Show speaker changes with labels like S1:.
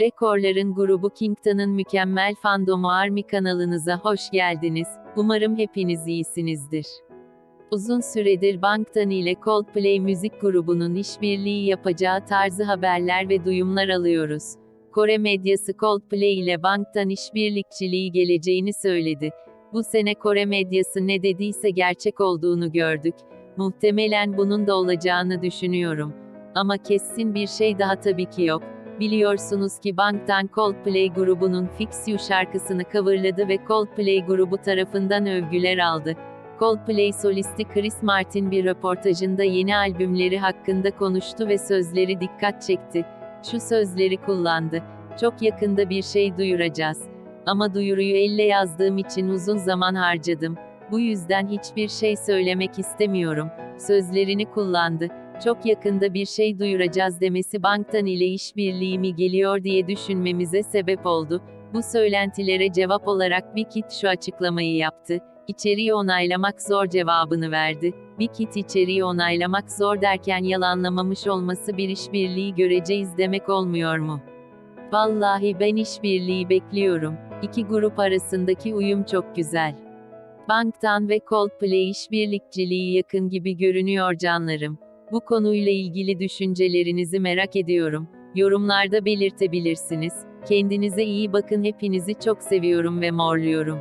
S1: Rekorların grubu Kington'ın mükemmel fandomu Army kanalınıza hoş geldiniz. Umarım hepiniz iyisinizdir. Uzun süredir Bangtan ile Coldplay müzik grubunun işbirliği yapacağı tarzı haberler ve duyumlar alıyoruz. Kore medyası Coldplay ile Bangtan işbirlikçiliği geleceğini söyledi. Bu sene Kore medyası ne dediyse gerçek olduğunu gördük. Muhtemelen bunun da olacağını düşünüyorum. Ama kesin bir şey daha tabii ki yok. Biliyorsunuz ki Bangtan Coldplay grubunun Fix You şarkısını coverladı ve Coldplay grubu tarafından övgüler aldı. Coldplay solisti Chris Martin bir röportajında yeni albümleri hakkında konuştu ve sözleri dikkat çekti. Şu sözleri kullandı. Çok yakında bir şey duyuracağız. Ama duyuruyu elle yazdığım için uzun zaman harcadım. Bu yüzden hiçbir şey söylemek istemiyorum. Sözlerini kullandı. Çok yakında bir şey duyuracağız demesi Bangtan ile işbirliği mi geliyor diye düşünmemize sebep oldu. Bu söylentilere cevap olarak Bikit şu açıklamayı yaptı. İçeriği onaylamak zor cevabını verdi. Bikit içeriği onaylamak zor derken yalanlamamış olması bir işbirliği göreceğiz demek olmuyor mu? Vallahi ben işbirliği bekliyorum. İki grup arasındaki uyum çok güzel. Bangtan ve Coldplay işbirlikçiliği yakın gibi görünüyor canlarım. Bu konuyla ilgili düşüncelerinizi merak ediyorum. Yorumlarda belirtebilirsiniz. Kendinize iyi bakın hepinizi çok seviyorum ve morluyorum.